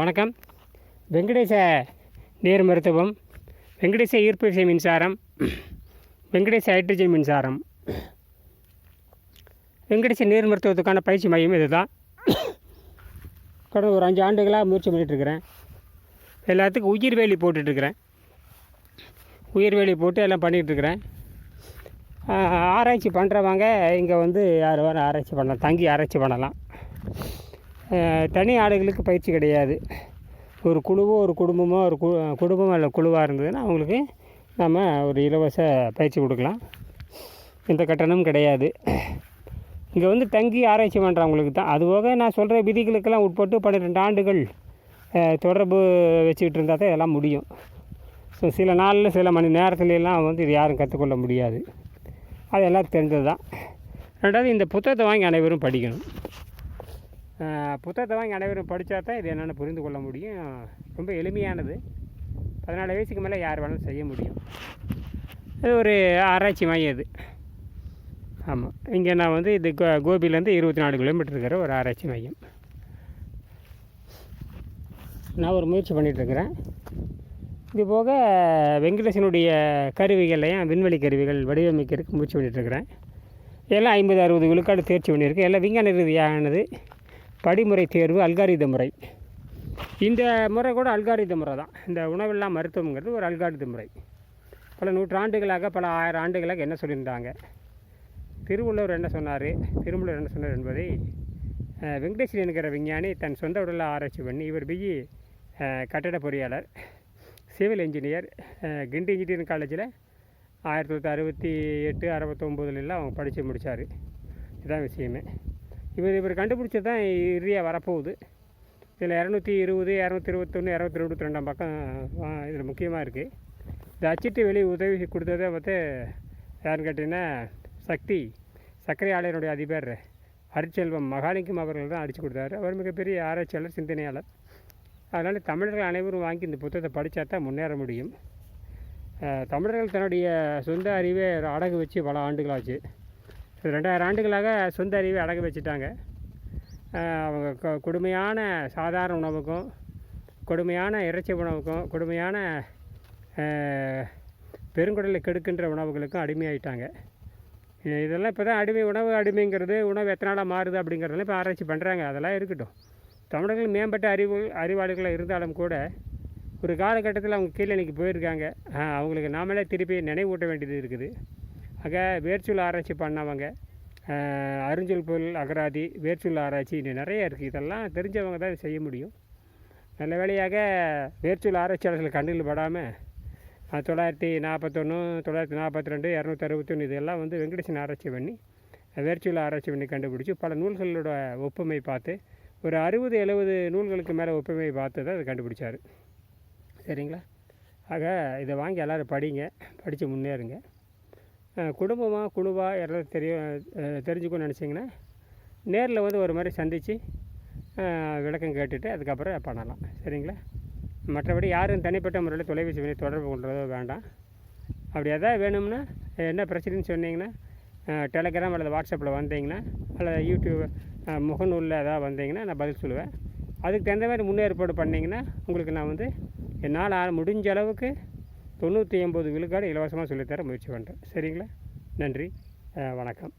வணக்கம். வெங்கடேச நீர் மருத்துவம். வெங்கடேச ஈர்ப்பிசை மின்சாரம். வெங்கடேச ஹைட்ரஜன் மின்சாரம். வெங்கடேச நீர் மருத்துவத்துக்கான பயிற்சி மையம் இதுதான். கடந்த ஒரு அஞ்சு ஆண்டுகளாக முயற்சி பண்ணிகிட்ருக்கிறேன் எல்லாத்துக்கும் உயிர் வேலி போட்டுட்ருக்கிறேன் உயிர் வேலி போட்டு எல்லாம் பண்ணிகிட்ருக்கிறேன் ஆராய்ச்சி பண்ணுறவங்க இங்கே வந்து யார் வேறு ஆராய்ச்சி பண்ணலாம். தங்கி ஆராய்ச்சி பண்ணலாம். தனி ஆடுகளுக்கு பயிற்சி கிடையாது. ஒரு குழுவோ ஒரு குடும்பமோ ஒரு கு குடும்பம் அல்ல குழுவாக இருந்ததுன்னா அவங்களுக்கு நம்ம ஒரு இலவச பயிற்சி கொடுக்கலாம். எந்த கட்டணமும் கிடையாது. இங்கே வந்து தங்கி ஆராய்ச்சி பண்ணுறவங்களுக்கு தான். அதுபோக நான் சொல்கிற விதிகளுக்கெல்லாம் உட்பட்டு பன்னிரெண்டு ஆண்டுகள் தொடர்பு வச்சுக்கிட்டு இருந்தால் தான் இதெல்லாம் முடியும். ஸோ சில நாளில் சில மணி நேரத்துலலாம் வந்து இது யாரும் கற்றுக்கொள்ள முடியாது. அது எல்லாம் தெரிஞ்சது தான் ரெண்டாவது இந்த புத்தகத்தை வாங்கி அனைவரும் படிக்கணும். புத்தகத்தை வாங்கி அனைவரும் படித்தா தான் இது என்னென்னு புரிந்து கொள்ள முடியும். ரொம்ப எளிமையானது. பதினாலு வயசுக்கு மேலே யார் வேணாலும் செய்ய முடியும். இது ஒரு ஆராய்ச்சி மையம் இது ஆமாம் இங்கே நான் வந்து இது கோ கோபிலேருந்து இருபத்தி நாலு கிலோமீட்டர் இருக்கிற ஒரு ஆராய்ச்சி மையம். நான் ஒரு முயற்சி பண்ணிகிட்ருக்கிறேன் இது போக வெங்கடேசனுடைய கருவிகளையும் விண்வெளி கருவிகள் வடிவமைக்கிறதுக்கு முயற்சி பண்ணிகிட்ருக்கிறேன் எல்லாம் ஐம்பது அறுபது விழுக்காடு தேர்ச்சி பண்ணியிருக்கேன் எல்லாம் விஞ்ஞான ரீதியானது. படிமுறை தேர்வு அல்காரித முறை. இந்த முறை கூட அல்காரித முறை தான். இந்த உணவில்லா மருத்துவங்கிறது ஒரு அல்காரித முறை. பல நூற்றாண்டுகளாக பல ஆயிரம் ஆண்டுகளாக என்ன சொல்லியிருந்தாங்க? திருவள்ளுவர் என்ன சொன்னார்? திருமூலர் என்ன சொன்னார் என்பதை அஹ், வெங்கடேசன் என்கிற விஞ்ஞானி தன் சொந்த உடலில் ஆராய்ச்சி பண்ணி இவர் பிஇ கட்டட பொறியாளர் சிவில் இன்ஜினியர் கிண்டு கிண்டி இன்ஜினியரிங் காலேஜில் ஆயிரத்தி தொள்ளாயிரத்தி அறுபத்தி எட்டு அறுபத்தொம்போதுலாம் அவங்க படித்து முடித்தார் இதுதான் விஷயமே. இவர் இவர் கண்டுபிடிச்சது தான் இறுதியாக வரப்போகுது. இதில் இரநூத்தி இருபது இரநூத்தி இருபத்தொன்று இரநூத்தி இருபத்தி ரெண்டாம் பக்கம் இதில் முக்கியமாக இருக்குது இந்த அச்சிட்டு வெளி உதவி கொடுத்ததை பார்த்து யாருன்னு கேட்டிங்கன்னா சக்தி சர்க்கரை ஆலையினுடைய அதிபர் அரிச்செல்வம் மகாலிங்கம் அவர்கள் தான் அடித்து கொடுத்தாரு. அவர் மிகப்பெரிய ஆராய்ச்சியாளர் சிந்தனையாளர். அதனால் தமிழர்கள் அனைவரும் வாங்கி இந்த புத்தகத்தை படித்தா தான் முன்னேற முடியும். தமிழர்கள் தன்னுடைய சொந்த அறிவை அடகு வச்சு பல ஆண்டுகளாச்சு. ரெண்டாயிரம் ஆண்டுகளாக சொந்த அறிவை அடகு வச்சுட்டாங்க. அவங்க க- கொடுமையான சாதாரண உணவுக்கும் கொடுமையான இறைச்சி உணவுக்கும் கொடுமையான பெருங்குடலை கெடுக்கின்ற உணவுகளுக்கும் அடிமையாயிட்டாங்க. இதெல்லாம் இப்போ தான் அடிமை உணவு அடிமைங்கிறது உணவு எத்தனை நாளாக மாறுது அப்படிங்கிறதெல்லாம் இப்போ ஆராய்ச்சி பண்ணுறாங்க அதெல்லாம் இருக்கட்டும். தமிழர்கள் மேம்பட்ட அறிவு அறிவாளிகளாக இருந்தாலும் கூட ஒரு காலகட்டத்தில் அவங்க கீழே இன்றைக்கி போயிருக்காங்க. அவங்களுக்கு நாமளே திருப்பி நினைவூட்ட வேண்டியது இருக்குது. ஆக வேர்ச்சொல் ஆராய்ச்சி பண்ணவங்க அருஞ்சொல் பொருள் அகராதி வேர்ச்சொல் ஆராய்ச்சி இன்னும் நிறைய இருக்குது இதெல்லாம் தெரிஞ்சவங்க தான் செய்ய முடியும். நல்ல வேலையாக வேர்ச்சொல் ஆராய்ச்சியாளர்கள் கண்ணில் படாமல் தொள்ளாயிரத்தி நாற்பத்தொன்று தொள்ளாயிரத்தி நாற்பத்தி ரெண்டு இரநூத்தி அறுபத்தொன்று இதெல்லாம் வந்து வெங்கடேசன் ஆராய்ச்சி பண்ணி வேர்ச்சொல் ஆராய்ச்சி பண்ணி கண்டுபிடிச்சி பல நூல்களோட ஒப்புமை பார்த்து ஒரு அறுபது எழுபது நூல்களுக்கு மேலே ஒப்புமை பார்த்து தான் அதை கண்டுபிடிச்சார். சரிங்களா? ஆக இதை வாங்கி எல்லோரும் படிங்க படித்து முன்னேறுங்க. குடும்பமாக குழுவாக யாராவது தெரிய தெரிஞ்சுக்கணும்னு நினச்சிங்கன்னா நேரில் வந்து ஒரு மாதிரி சந்தித்து விளக்கம் கேட்டுட்டு அதுக்கப்புறம் பண்ணலாம். சரிங்களா? மற்றபடி யாரும் தனிப்பட்ட முறையில் தொலைபேசி பண்ணி தொடர்பு கொள்றதோ வேண்டாம். அப்படி எதாவது வேணும்னா என்ன பிரச்சனைன்னு சொன்னீங்கன்னா டெலகிராம் அல்லது வாட்ஸ்அப்பில் வந்தீங்கன்னா அல்லது யூடியூப் முகநூலில் ஏதாவது வந்தீங்கன்னா நான் பதில் சொல்லுவேன். அதுக்கு தகுந்த மாதிரி முன்னேற்பாடு பண்ணிங்கன்னா உங்களுக்கு நான் வந்து என்னால் முடிஞ்ச அளவுக்கு தொண்ணூற்றி ஒம்பது விழுக்காடு இலவசமாக சொல்லித்தர முயற்சி பண்ணுறேன். சரிங்களா? நன்றி. வணக்கம்.